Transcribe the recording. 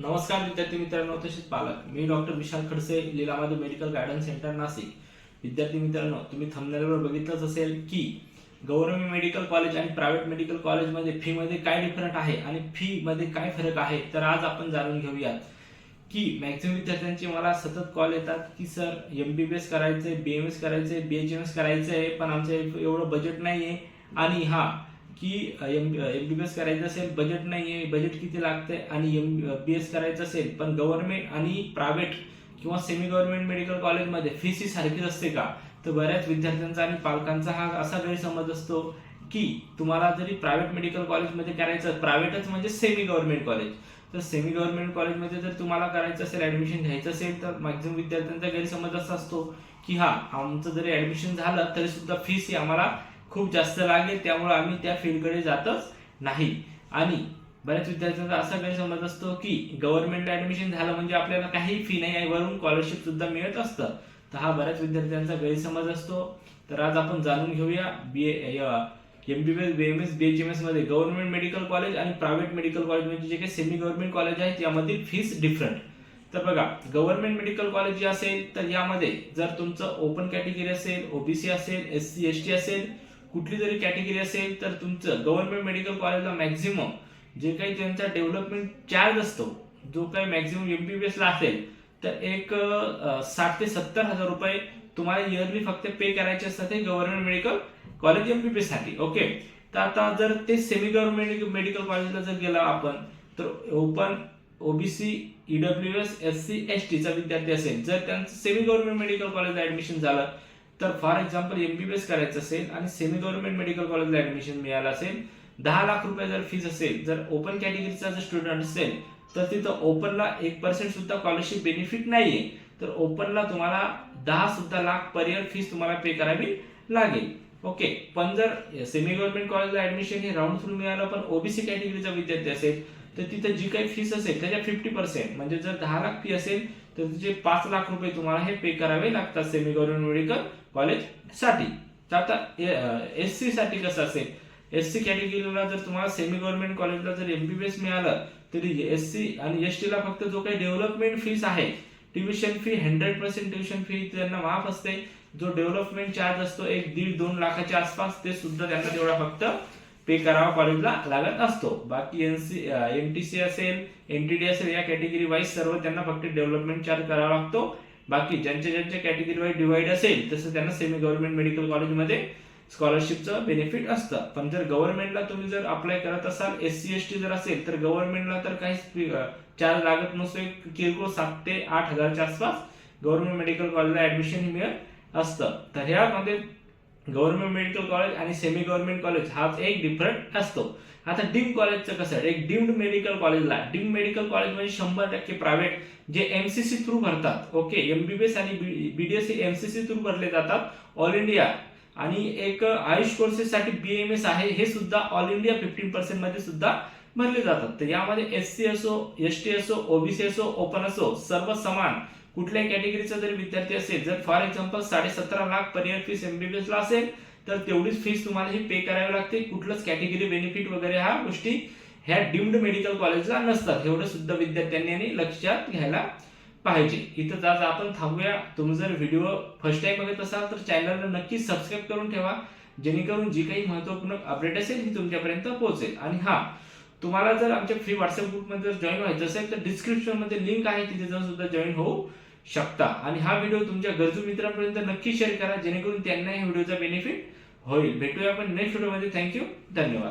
नमस्कार विद्यार्थी मित्रांनो तसेच पालक. मी डॉक्टर विशाल खडसे लीलामध्ये मेडिकल गायडन्स सेंटर नाशिक. विद्यार्थी मित्रांनो तुम्ही थंबनेलवर बघितलंच असेल की गव्हर्नमेंट मेडिकल कॉलेज आणि प्रायव्हेट मेडिकल कॉलेजमध्ये फीमध्ये काय डिफरंट आहे आणि फीमध्ये काय फरक आहे तर आज आपण जाणून घेऊयात की मॅक्झिमम विद्यार्थ्यांचे मला सतत कॉल येतात की sir M B B S करायचंय एम करायचंय करायचं करायचंय पण आमचं एवढं बजेट नाही आहे आणि हा की एम एम बी एस करायचं असेल बजेट नाहीये बजेट किती लागतंय आणि एम बी एस करायचं असेल पण गव्हर्नमेंट आणि प्रायव्हेट किंवा सेमी गव्हर्नमेंट मेडिकल कॉलेजमध्ये फीस ही सारखीच असते का? तर बऱ्याच विद्यार्थ्यांचा आणि पालकांचा हा असा गैरसमज असतो की तुम्हाला जरी प्रायव्हेट मेडिकल कॉलेजमध्ये करायचं प्रायव्हेटच म्हणजे सेमी गव्हर्नमेंट कॉलेज तर सेमी गव्हर्नमेंट कॉलेजमध्ये जर तुम्हाला करायचं असेल ऍडमिशन घ्यायचं असेल तर मॅक्झिमम विद्यार्थ्यांचा गैरसमज असा असतो की हा आमचं जरी ऍडमिशन झालं तरी सुद्धा फीस ही आम्हाला खूप जास्त लागेल त्यामुळे आम्ही त्या फील्डकडे जातच नाही. आणि बऱ्याच विद्यार्थ्यांचा असा गैरसमज असतो की गव्हर्नमेंट ऍडमिशन झालं म्हणजे आपल्याला काही फी नाही आहे वरून स्कॉलरशिप सुद्धा मिळत असतं. तर हा बऱ्याच विद्यार्थ्यांचा गैरसमज असतो. तर आज आपण जाणून घेऊया बी एमबीबीएस बीएमएस बीएचएमएसमध्ये गव्हर्नमेंट मेडिकल कॉलेज आणि प्रायव्हेट मेडिकल कॉलेज म्हणजे जे काही सेमी गव्हर्नमेंट कॉलेज आहेत यामधील फीस डिफरंट तर बघा गव्हर्नमेंट मेडिकल कॉलेज जे असेल तर यामध्ये जर तुमचं ओपन कॅटेगरी असेल ओबीसी असेल एस सी एस टी असेल कुठली जरी कॅटेगरी असेल तर तुमचं गव्हर्नमेंट मेडिकल कॉलेजला मॅक्झिमम जे काही त्यांचा डेव्हलपमेंट चार्ज असतो जो काही मॅक्झिमम एमबीबीएस ला असेल तर एक साठ ते सत्तर हजार रुपये तुम्हाला इयरली फक्त पे करायचे असतात हे गव्हर्नमेंट मेडिकल कॉलेज एमबीबीएससाठी ओके तर आता जर ते सेमी गव्हर्नमेंट मेडिकल कॉलेजला जर गेला आपण तर open OBC EW S S C S टीचा विद्यार्थी असेल जर त्यांचं सेमी गव्हर्नमेंट मेडिकल कॉलेजला ऍडमिशन झालं तर फॉर एक्झाम्पल एमबीबीएस करायचं असेल आणि सेमी गव्हर्नमेंट मेडिकल कॉलेजला ऍडमिशन मिळालं असेल दहा लाख रुपये जर फीज असेल जर ओपन कॅटेगरीचा जर स्टुडंट असेल तर तिथं ओपनला एक पर्सेंट सुद्धा स्कॉलरशिप बेनिफिट नाहीये. तर ओपनला तुम्हाला दहा सुद्धा लाख पर इयर फीस तुम्हाला पे करावी लागेल. ओके पण जर सेमी गव्हर्नमेंट कॉलेजला ऍडमिशन हे राऊंड थ्रू मिळालं पण ओबीसी कॅटेगरीचा विद्यार्थी असेल तर तिथं जी काही फीस असेल त्याच्या फिफ्टी पर्सेंट म्हणजे जर दहा लाख फी असेल तर पाच लाख रुपये तुम्हाला हे पे करावे लागतात सेमी गव्हर्नमेंट मेडिकल कॉलेजसाठी. तर आता एस सी साठी कसं असेल? एस सी कॅटेगरीला जर तुम्हाला सेमी गव्हर्नमेंट कॉलेजला जर एमबीबीएस मिळालं तरी एस सी आणि एस ला फक्त जो काही डेव्हलपमेंट फीस आहे tuition fee hundred percent tuition fee त्यांना माफ असते. जो डेव्हलपमेंट चार्ज असतो एक दीड दोन लाखाच्या आसपास ते सुद्धा त्यांना तेवढा फक्त पे करावा कॉलेजला लागत असतो. बाकी एनसी सी असेल एन टी डी असेल या कॅटेगरी वाईज सर्व त्यांना फक्त डेव्हलपमेंट चार्ज करावा लागतो. बाकी ज्यांच्या ज्यांच्या कॅटेगरी वाईज डिवाइड असेल तसं त्यांना सेमी गव्हर्नमेंट मेडिकल कॉलेजमध्ये स्कॉलरशिपचं बेनिफिट असतं. पण जर गव्हर्नमेंटला तुम्ही जर अप्लाय करत असाल एस सी एस टी जर असेल तर गव्हर्नमेंटला तर काहीच चार्ज लागत नसतो किरकोळ सात ते आठ हजारच्या आसपास गव्हर्नमेंट मेडिकल कॉलेजला ऍडमिशन मिळत असतं. तर ह्यामध्ये गव्हर्नमेंट मेडिकल कॉलेज आणि सेमी गव्हर्नमेंट कॉलेज हा एक डिफरंट असतो. आता डीम कॉलेजचं कसं आहे? एक डीम्ड मेडिकल कॉलेजला डीम मेडिकल कॉलेज म्हणजे शंभर टक्के प्रायव्हेट जे एमसीसी थ्रू भरतात ओके एमबीबीएस आणि बीडीएस हे एमसीसी थ्रू भरले जातात ऑल इंडिया आणि एक आयुष कोर्सेस साठी बीएमएस आहे हे सुद्धा ऑल इंडिया फिफ्टीन पर्सेंटमध्ये सुद्धा भरले जातात. तर यामध्ये एस सी असो एस टी असो ओबीसी असो ओपन असो सर्व समान. कुठल्याही कॅटेगरीचा जर विद्यार्थी असेल जर फॉर एक्झाम्पल साडे सतरा lakh per year fees MBBS ला असेल तर तेवढीच फीस तुम्हाला ही पे करावी लागते. कुठलंच कॅटेगरी बेनिफिट वगैरे ह्या गोष्टी ह्या डीम्ड मेडिकल कॉलेजला नसतात. एवढं सुद्धा विद्यार्थ्यांनी आणि लक्षात घ्यायला पाहिजे. इथं आज आपण थांबूया. तुम्ही जर व्हिडिओ फर्स्ट टाइम बघत असाल तर चॅनलला नक्की सबस्क्राईब करून ठेवा. जेणेकरून जी काही महत्त्वपूर्ण अपडेट असेल ही तुमच्यापर्यंत पोहोचेल. आणि हा तुम्हाला जर आमच्या फ्री व्हॉट्सअप ग्रुपमध्ये जर जॉईन व्हायचं असेल तर डिस्क्रिप्शनमध्ये लिंक आहे. तिथे जाऊन सुद्धा जॉईन होऊ शकता. आणि हा व्हिडिओ तुमच्या गरजू मित्रांपर्यंत नक्की शेअर करा जेणेकरून त्यांना या व्हिडिओचा बेनिफिट होईल. भेटूया आपण नेक्स्ट व्हिडिओमध्ये थँक्यू धन्यवाद.